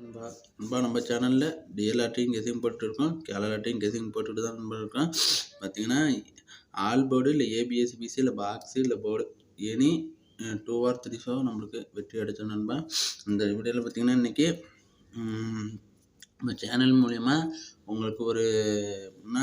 நண்பா நண்பா நம்ம சேனலில் டிஎல்ஆர்டியும் கெசிங் போட்டுருக்கோம். கேலராட்டையும் கெசிங் போட்டுட்டு தான் நண்பா இருக்கோம். பார்த்தீங்கன்னா ஆல் போர்டு இல்லை ஏபிஎஸ் பிசி இல்லை பாக்ஸு இல்லை board any two or three show நம்மளுக்கு வெற்றி அடித்தோம் நண்பா. இந்த வீடியோவில் பார்த்தீங்கன்னா இன்றைக்கி நம்ம சேனல் மூலயமா உங்களுக்கு ஒரு என்ன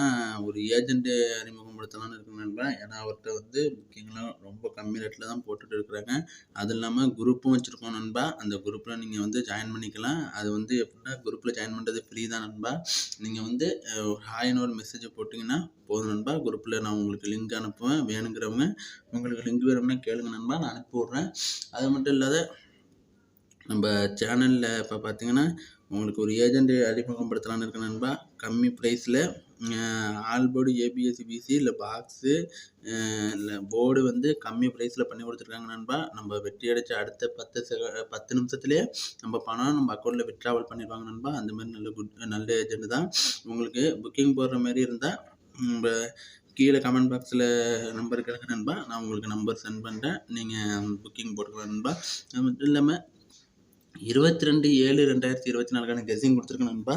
ஒரு ஏஜெண்ட்டு அறிமுகப்படுத்தலாம்னு இருக்கு நண்பா ஏன்னா அவர்கிட்ட வந்து புக்கிங்லாம் ரொம்ப கம்மி ரேட்டில் தான் போட்டுட்டு இருக்கிறாங்க. அது இல்லாமல் குரூப்பும் வச்சுருக்கோம் நண்பா. அந்த குரூப்பில் நீங்கள் வந்து ஜாயின் பண்ணிக்கலாம். அது வந்து எப்படின்னா குரூப்பில் ஜாயின் பண்ணுறது ஃப்ரீ தான் நண்பா. நீங்கள் வந்து அஹ், ஒரு ஹாய்னு ஒரு மெசேஜை போட்டிங்கன்னா போதும் நண்பா. குரூப்பில் நான் உங்களுக்கு லிங்க் அனுப்புவேன். வேணுங்கிறவங்க உங்களுக்கு லிங்க் வேணும்னா கேளுங்க நண்பா. நான் அனுப்பி விட்றேன். அது மட்டும் இல்லாத நம்ம சேனலில் இப்போ பார்த்தீங்கன்னா உங்களுக்கு ஒரு ஏஜெண்ட் அறிமுகப்படுத்தலான்னு இருக்க நண்பா. கம்மி ப்ரைஸில் ஆல்போர்டு ஏபிஎஸ்சி பிசி இல்லை பாக்ஸு இல்லை போர்டு வந்து கம்மி ப்ரைஸில் பண்ணி கொடுத்துருக்காங்க நண்பா. நம்ம வெற்றி அடித்த அடுத்த பத்து செக பத்து நிமிஷத்துலேயே நம்ம பணம் நம்ம அக்கௌண்ட்டில் விட்ராவல் பண்ணிடுவாங்க நண்பா. அந்த மாதிரி நல்ல குட் நல்ல ஏஜென்ட் தான். உங்களுக்கு புக்கிங் போடுற மாதிரி இருந்தால் நம்ம கீழே கமெண்ட் பாக்ஸில் நம்பர் கிடக்கு நண்பா. நான் உங்களுக்கு நம்பர் சென்ட் பண்ணுறேன் நீங்கள் புக்கிங் போட்டுக்கலாம் நண்பா. அது மட்டும் இல்லாமல் இருபத்தி ரெண்டு ஏழு ரெண்டாயிரத்தி இருபத்தி நாலுக்கான கெஸ்ஸிங் கொடுத்துருக்கேன் நண்பா.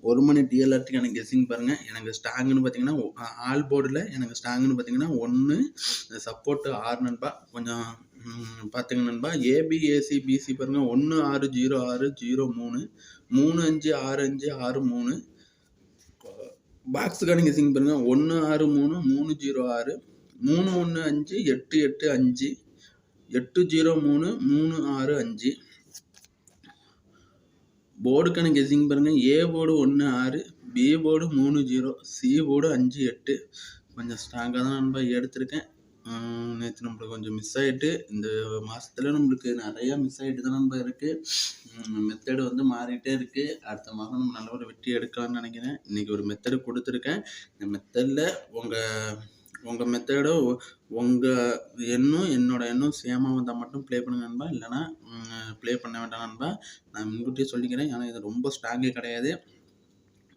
ஒரு மணி டிஎல்ஆர்டிக்கான கெஸ்ஸிங் பாருங்கள் எனக்கு ஸ்டாங்குன்னு பார்த்தீங்கன்னா ஆல் போர்டில் எனக்கு ஸ்டாங்குன்னு பார்த்தீங்கன்னா ஒன்று சப்போர்ட்டு ஆறு நண்பா. கொஞ்சம் பார்த்துங்க நண்பா. ஏபிஏசி பிசி பாருங்கள் ஒன்று ஆறு ஜீரோ ஆறு ஜீரோ மூணு. மூணு அஞ்சு ஆறு அஞ்சு ஆறு மூணு. பாக்ஸுக்கான கெஸ்ஸிங் பாருங்கள் ஒன்று ஆறு மூணு. மூணு ஜீரோ ஆறு. மூணு ஒன்று அஞ்சு. எட்டு எட்டு அஞ்சு. எட்டு ஜீரோ மூணு மூணு ஆறு அஞ்சு. போர்டுக்கான கெஸிங் பாருங்கள் ஏ போர்டு ஒன்று ஆறு பி போர்டு மூணு ஜீரோ சி போர்டு அஞ்சு எட்டு. கொஞ்சம் ஸ்ட்ராங்காக தான் நம்ம எடுத்திருக்கேன். நேற்று நம்மளுக்கு கொஞ்சம் மிஸ் ஆகிட்டு இந்த மாதத்துல நம்மளுக்கு நிறையா மிஸ் ஆகிட்டு தான் நம்ம இருக்குது மெத்தடு வந்து மாறிட்டே இருக்குது அடுத்த மாதம் நம்ம நல்ல ஒரு வெற்றி எடுக்கலாம்னு நினைக்கிறேன். இன்றைக்கி ஒரு மெத்தடு கொடுத்துருக்கேன். இந்த மெத்தடில் உங்கள் உங்கள் மெத்தடு உங்கள் எண்ணும் என்னோட எண்ணும் சேமாக வந்தால் மட்டும் ப்ளே பண்ணுங்க நண்பா. இல்லைனா ப்ளே பண்ண வேண்டாம் நண்பா. நான் முன்கூட்டியே சொல்லிக்கிறேன். ஏன்னா இது ரொம்ப ஸ்ட்ராங்கே கிடையாது.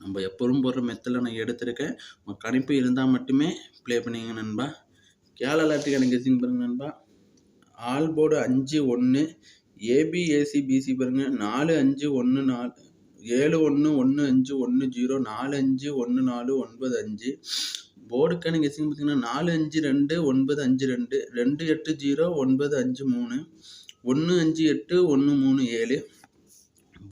நம்ம எப்பவும் போடுற மெத்தடில் நான் எடுத்திருக்கேன். உங்கள் கணிப்பு இருந்தால் மட்டுமே ப்ளே பண்ணிங்க நண்பா. கேரளாட்டுக்கு எனக்கு கெஸிங் பாருங்க நண்பா. ஆல் போர்டு அஞ்சு ஒன்று ஏபிஏசி பிசி பாருங்க. நாலு அஞ்சு ஒன்று நாலு ஏழு ஒன்று ஒன்று அஞ்சு ஒன்று ஜீரோ நாலு அஞ்சு ஒன்று நாலு ஒன்பது அஞ்சு. போர்டுக்கான கெஸிங் பார்த்தீங்கன்னா நாலு அஞ்சு ரெண்டு ஒன்பது அஞ்சு ரெண்டு ரெண்டு எட்டு ஜீரோ ஒன்பது அஞ்சு மூணு ஒன்று அஞ்சு எட்டு ஒன்று மூணு ஏழு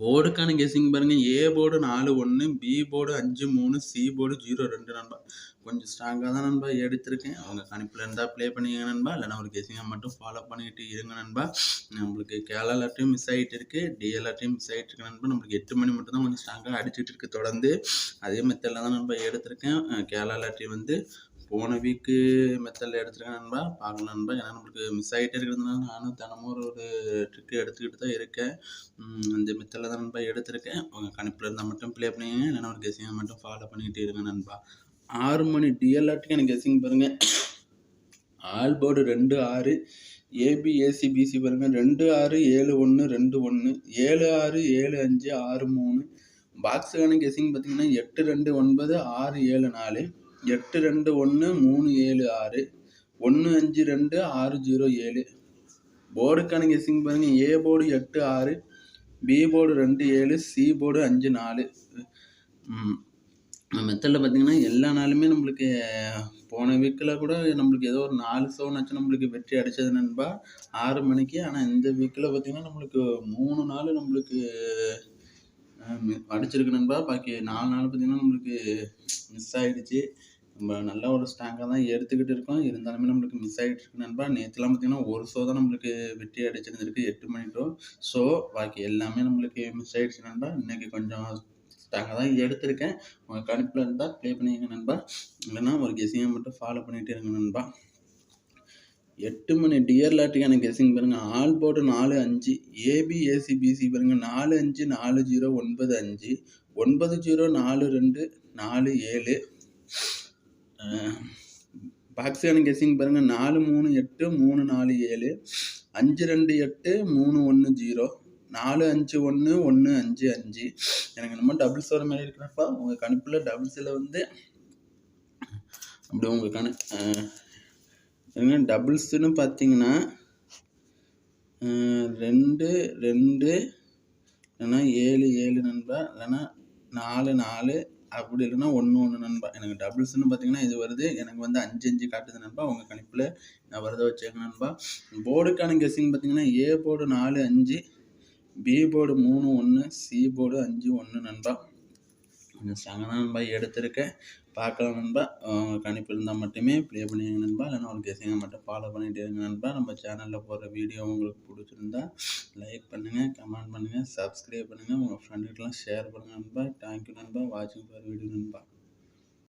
போர்டுக்கான கெஸிங் பாருங்க. ஏ போர்டு நாலு ஒன்று பி போர்டு அஞ்சு மூணு சி போர்டு ஜீரோ ரெண்டு நண்பா. கொஞ்சம் ஸ்ட்ராங்காக தான் நண்பா எடுத்திருக்கேன். அவங்க கணிப்பில் இருந்தால் ப்ளே பண்ணிக்கங்க நண்பா. இல்லைனா ஒரு கெஸிங்காக மட்டும் ஃபாலோ பண்ணிக்கிட்டு இருங்க நண்பா. நம்மளுக்கு கேலாலாட்டையும் மிஸ் ஆகிட்டு இருக்கு. டிஎல்ஆர்ட்டையும் மிஸ் ஆகிட்டு இருக்கு நண்பா. நம்மளுக்கு எட்டு மணி மட்டும் தான் கொஞ்சம் ஸ்ட்ராங்காக அடிச்சுட்டு இருக்கு தொடர்ந்து. அதே மெத்தடில் தான் நண்பா எடுத்திருக்கேன். கேரளாட்டி வந்து போன வீக்கு மெத்தடில் எடுத்துருக்கேன் நண்பா. பார்க்கணும் நண்பா ஏன்னா நம்மளுக்கு மிஸ் ஆகிட்டே இருக்கிறதுனால நானும் தினமும் ஒரு ட்ரிக்கு எடுத்துக்கிட்டு தான் இருக்கேன். அந்த இந்த மெத்தடில் தான் நண்பா எடுத்திருக்கேன். உங்கள் கணிப்பில் இருந்தால் மட்டும் ப்ளே பண்ணிங்க இல்லைனா ஒரு கெஸிங்கை மட்டும் ஃபாலோ பண்ணிக்கிட்டே இருங்க நண்பா. ஆறு மணி டிஎல்ஆர்ட்டுக்கு எனக்கு கெஸிங் பாருங்கள் ஆல் போர்டு ரெண்டு ஆறு ஏபி பிசி பாருங்கள் ரெண்டு ஆறு ஏழு ஒன்று ரெண்டு ஒன்று ஏழு ஆறு ஏழு அஞ்சு ஆறு மூணு. பாக்ஸுக்கான கெஸிங் பார்த்தீங்கன்னா எட்டு ரெண்டு ஒன்பது ஆறு ஏழு நாலு. எட்டு ரெண்டு ஒன்று மூணு ஏழு ஆறு ஒன்று அஞ்சு ரெண்டு ஆறு ஜீரோ ஏழு. போர்டுக்கான கெஸிங் பாருங்கள் ஏ போர்டு எட்டு ஆறு பி போர்டு ரெண்டு ஏழு சி போர்டு அஞ்சு நாலு. மெத்தடில் பார்த்தீங்கன்னா எல்லா நாளுமே நம்மளுக்கு போன வீக்கில் கூட நம்மளுக்கு ஏதோ ஒரு நாலு சோனாச்சும் நம்மளுக்கு வெற்றி அடித்தது நண்பா. ஆறு மணிக்கு. ஆனால் இந்த வீக்கில் பார்த்தீங்கன்னா நம்மளுக்கு மூணு நாள் நம்மளுக்கு படிச்சிருக்கு நண்பா பாக்கி நாலு நாள் பார்த்தீங்கன்னா நம்மளுக்கு மிஸ் ஆகிடுச்சு நம்ம நல்ல ஒரு ஸ்டாங்காக தான் எடுத்துக்கிட்டு இருக்கோம். இருந்தாலுமே நம்மளுக்கு மிஸ் ஆகிட்டு இருக்கு நண்பா. நேற்றுலாம் பார்த்தீங்கன்னா ஒரு ஷோ தான் நம்மளுக்கு வெற்றி அடிச்சிருந்துருக்கு. எட்டு மணி டோ ஸோ பாக்கி எல்லாமே நம்மளுக்கு மிஸ் ஆகிடுச்சு நண்பா. இன்னைக்கு கொஞ்சம் ஸ்டாங்காக தான் எடுத்திருக்கேன். உங்கள் கணிப்பில் இருந்தால் ப்ளே பண்ணிக்கங்க நண்பா. இல்லைன்னா ஒரு கெஸிங்கை மட்டும் ஃபாலோ பண்ணிகிட்டே இருங்க நண்பா. எட்டு மணி டிஎர்லாட்டுக்கான கெஸிங் பாருங்க. ஆல் போர்டு நாலு அஞ்சு ஏபிஏசிபிசி பிசி பாருங்க. நாலு அஞ்சு நாலு ஜீரோ ஒன்பது அஞ்சு. ஒன்பது ஜீரோ நாலு ரெண்டு நாலு ஏழு. பாக்ஸான கெஸிங் பாருங்க. நாலு மூணு எட்டு மூணு நாலு ஏழு. அஞ்சு ரெண்டு எட்டு மூணு ஒன்று ஜீரோ. நாலு அஞ்சு ஒன்று ஒன்று அஞ்சு அஞ்சு. எனக்கு என்னமோ டபுள்ஸ் வர மாதிரி இருக்கிறப்ப உங்கள் கணிப்பில் டபுள்ஸில் வந்து அப்படி உங்கள் கண ஏன்னா டபுள்ஸ்னு பார்த்தீங்கன்னா ரெண்டு ரெண்டு இல்லைன்னா ஏழு ஏழு நண்பா இல்லைன்னா நாலு நாலு அப்படி இல்லைன்னா ஒன்று ஒன்று நண்பா. எனக்கு டபுள்ஸ்னு பார்த்தீங்கன்னா இது வருது. எனக்கு வந்து அஞ்சு அஞ்சு காட்டுது நண்பா. உங்கள் கணிப்பில் நான் வரதை வச்சுக்கோங்க நண்பா. போர்டுக்கான கெஸ்ஸிங் பார்த்தீங்கன்னா ஏ போர்டு நாலு அஞ்சு பி போர்டு மூணு ஒன்று சி போர்டு அஞ்சு ஒன்று நண்பா. கொஞ்சம் ஸ்ட்ராங்காக தான் நண்பா எடுத்திருக்கேன். பார்க்கலாம் நண்பா. உங்கள் கணிப்பு இருந்தால் மட்டுமே ப்ளே பண்ணிடுங்க நண்பா. இல்லைன்னா ஒரு கெசிங்க மட்டும் ஃபாலோ பண்ணிகிட்டே இருங்க நண்பா. நம்ம சேனலில் போடுற வீடியோ உங்களுக்கு பிடிச்சிருந்தா லைக் பண்ணுங்கள் கமெண்ட் பண்ணுங்கள் சப்ஸ்கிரைப் பண்ணுங்கள் உங்கள் ஃப்ரெண்டுக்கெலாம் ஷேர் பண்ணுங்கள் நண்பா. தேங்க்யூ நண்பா. வாட்சிங் ஃபார் வீடியோ நண்பா.